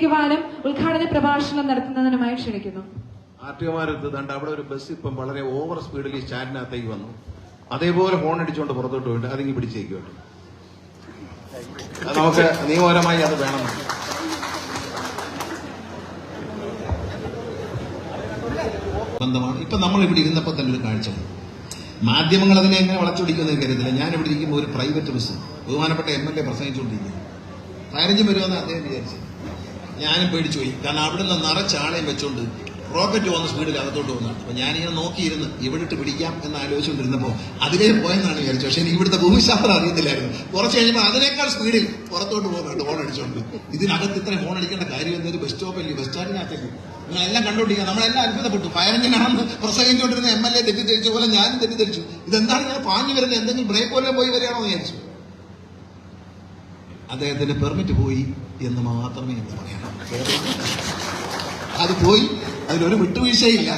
പ്രതികരിക്കുവാനും ഉദ്ഘാടന പ്രഭാഷണം നടത്തുന്നതിനുമായി ക്ഷണിക്കുന്നു. ആർ ടി ദണ്ട് അവിടെ ഒരു ബസ് ഇപ്പം വളരെ ഓവർ സ്പീഡിൽ ഈ സ്റ്റാൻഡിനകത്തേക്ക് വന്നു. അതേപോലെ ഹോൺ അടിച്ചുകൊണ്ട് പുറത്തോട്ട് പോയിട്ട് അതിങ്ങി പിടിച്ചേക്കുവായിട്ട് അത് നമുക്ക് നിയമപരമായി അത് വേണം. ബന്ധമാണ്. ഇപ്പൊ നമ്മൾ ഇവിടെ ഇരുന്നപ്പോൾ തന്നെ ഒരു കാഴ്ച മാധ്യമങ്ങൾ അതിനെ എങ്ങനെ വളച്ചൊടിക്കുമെന്ന് കരുതില്ല ഞാൻ ഇവിടെ ഇരിക്കുമ്പോൾ ഒരു പ്രൈവറ്റ് ബസ് ബഹുമാനപ്പെട്ട എം എൽ എ പ്രസംഗിച്ചുകൊണ്ടിരിക്കുന്നു പതിനഞ്ച് വരുമെന്ന് അദ്ദേഹം വിചാരിച്ചു. ഞാനും പേടിച്ചു പോയി. കാരണം നിന്ന് നിറച്ചാളയും വെച്ചോണ്ട് റോക്കറ്റ് പോകുന്ന സ്പീഡിൽ അകത്തോട്ട് പോകുന്നതാണ് അപ്പൊ ഞാനിങ്ങനെ നോക്കിയിരുന്ന് ഇവിടെ ഇട്ട് പിടിക്കാം എന്ന് ആലോചിച്ചുകൊണ്ടിരുന്നപ്പോൾ അതിലേ പോയെന്നാണ് വിചാരിച്ചത്. പക്ഷേ എനിക്ക് ഇവിടുത്തെ ഭൂമിശാസ്ത്രം അറിയത്തില്ലായിരുന്നു. കുറച്ച് കഴിഞ്ഞപ്പോൾ അതിനേക്കാൾ സ്പീഡിൽ പുറത്തോട്ട് പോകുന്നുണ്ട് ഹോൺ അടിച്ചുകൊണ്ട് ഇതിനകത്ത് ഇത്ര ഹോൺ അടിക്കേണ്ട കാര്യം എന്തൊരു ബസ് സ്റ്റോപ്പല്ലേ ബസ് സ്റ്റാൻഡിനകത്തേക്ക് നിങ്ങളെല്ലാം കണ്ടുകൊണ്ടിരിക്കുക നമ്മളെല്ലാം അത്ഭുതപ്പെട്ടു. ഫയർ എഞ്ചിനാണെന്ന് പ്രസംഗിച്ചുകൊണ്ടിരുന്ന എം എൽ എ തെറ്റിദ്ധരിച്ച പോലെ ഞാനും തെറ്റിദ്ധരിച്ചു. ഇതെന്താണ് ഞാൻ പാഞ്ഞു വരുന്നത്? എന്തെങ്കിലും ബ്രേക്ക് പോലെ പോയി വരികയാണോ എന്ന് വിചാരിച്ചു. അദ്ദേഹത്തിന്റെ പെർമിറ്റ് പോയി എന്ന് മാത്രമേ എന്ന് പറയാനുള്ളൂ. അത് പോയി അതിലൊരു വിട്ടുവീഴ്ചയില്ല.